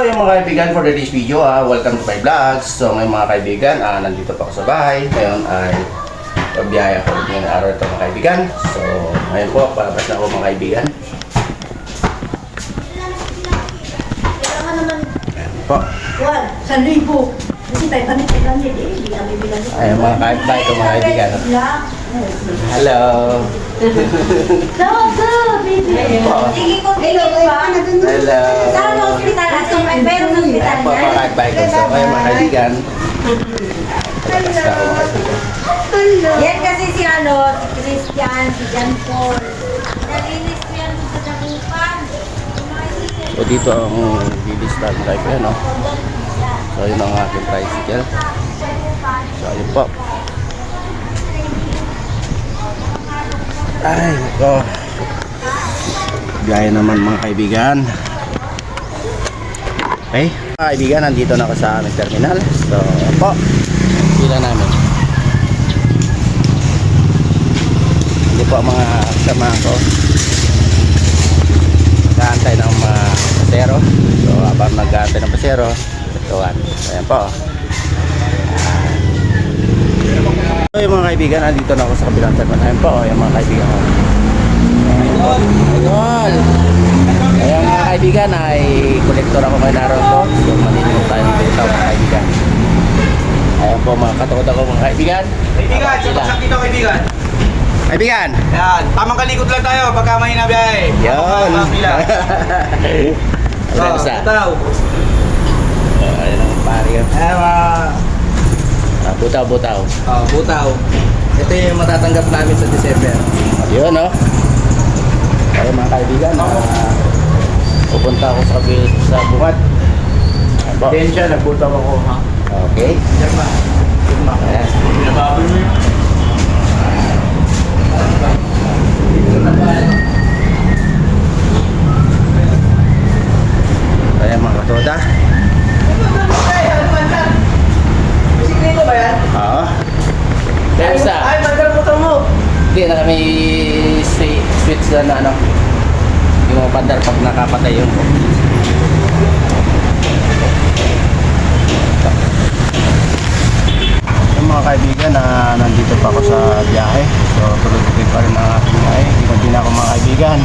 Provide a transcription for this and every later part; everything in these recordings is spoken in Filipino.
mga kaibigan for today's video, ah, welcome to my vlogs. So ngayon mga kaibigan, ah, nandito pa ako sa bahay. Ngayon ay pabiyaya ko ngayong araw ito mga kaibigan. So ngayon po, palabas na ako mga kaibigan. Ayan po. Juan, sa libo. Kasi tayo kami tayo kami, eh, hindi kami bilang. Ayan mga kaibigan ko mga kaibigan. Hello. So good, baby. Po. Sige ko, tingin ba? Hello. Saan ang hospital? Meron ng hospital niya? kaibigan ko. So ngayon mga kaibigan. Palabas na ako mga kaibigan. Yan kasi si ano, si Christian, si John Paul. Nalinis ko yan sa Dagupan. So dito ang lilista mga kaibigan, no? So yun ang aking tricycle. So ayun po. Ay, nako. Gaya naman mga kaibigan. Okay. Mga kaibigan, nandito na ako sa aming terminal. So, po. Sila namin. Hindi po mga kasama ko. Nag-aantay ng mga pasero. So, habang nag-aantay ng pasero, ituan. Ayan po. So, yung mga kaibigan, nandito na ako sa kabilang terminal. Ayan po, yung mga kaibigan ko. Idol! Idol! Ayan kaibigan, ay kolektor ako kay Naruto. So, maninong tayo ng bitaw mga kaibigan. Ayan po mga katukot ako mga kaibigan. Kaibigan, sabagsak dito kaibigan. Kaibigan! Yan, tamang kalikot lang tayo pagka may nabiyahe. Yan! Ayan isa. Butaw. Ayan ang pari. Ayan, mga... Ah, Butaw, butaw. Oh, butaw. Ito yung matatanggap namin sa December. Yun, no? Kaya mga kaibigan, ah, pupunta ako sa kabil sa. Then siya, nagbutaw ako, ha? Okay. Diyan ba? Diyan ba? Ayan. Binababoy mo yun. Ayan mga katoda. Bisiklito ba yan? Oo. Isa, Ay, mandal motor mo. hindi na kami switch na na ano. Mga pandar pag nakapatay yun. Yung mga kaibigan na nandito pa ako sa biyahe. So tuloy-tuloy pa rin ang aking biyahe. Hindi ko ako mga kaibigan.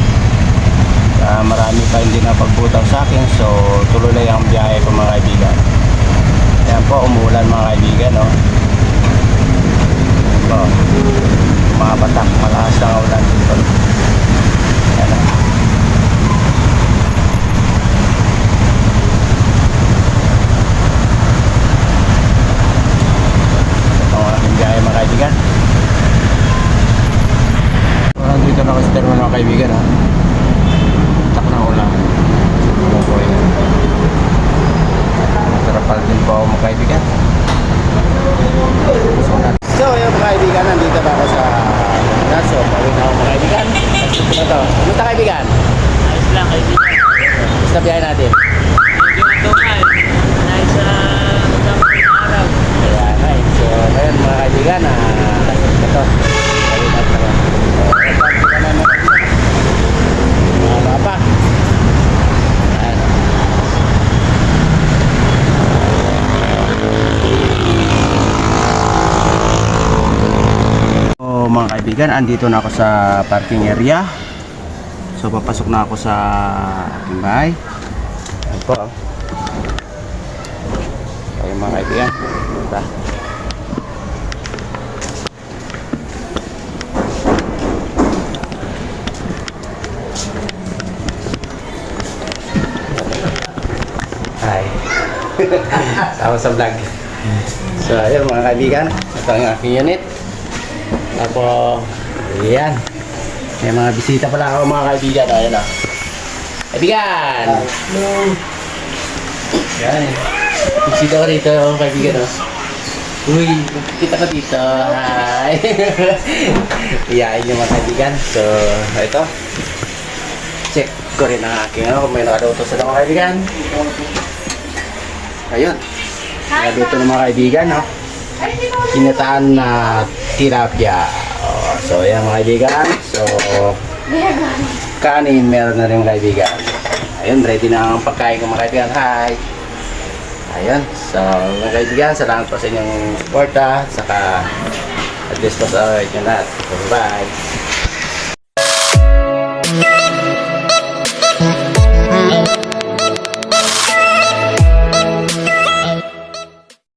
Ah, marami pa hindi na pagbutaw sa akin. So tuloy lang ang biyahe ko mga kaibigan. Yan po, umulan mga kaibigan. No? Yan po. Mga batak, malakas ang ulan dito. Yan o. Ito ang aking biyahe mga kaibigan. So, nandito na ako sa terminal mga kaibigan ha. Tak na ulan. Bumuboy. Trapal din po ako mga kaibigan. So, yung mga kaibigan, nandito na ako sa Naso. Pawin na ako mga kaibigan. Ano to? Ano ta kaibigan? Ayos lang, kaibigan. Basta biyahe natin. Medyo matungal. Dahil sa magdamag na araw. Nga eh. So, ngayon mga kaibigan, ah, ito. So, ito na naman. Mga papa. Ayan. So mga kaibigan, andito na ako sa parking area. So papasok na ako sa aking bahay. Ayan po. oh. Okay mga kaibigan. Ito. Hi. Sama sa vlog. So ayun mga kaibigan, ito ang aking unit. Tapos, ayan. May mga bisita pala ako mga kaibigan. Ayan o. Kaibigan! Yan. Bisita ko dito mga kaibigan o. Uy, kita ko dito. Hi! Iyain niyo mga kaibigan. So, ito. Check ko rin ang aking ano, kung may nakaluto sa mga kaibigan. Ayun. Nakaluto ng mga kaibigan, no? Kinataan na tilapia. So, yan mga kaibigan. So, kanin meron na rin mga kaibigan. Ayun, ready na ang pagkain ko mga kaibigan. Hi! Ayun. So, mga kaibigan, salamat po sa inyong suporta. Saka, at least po sa inyo lahat. Bye-bye.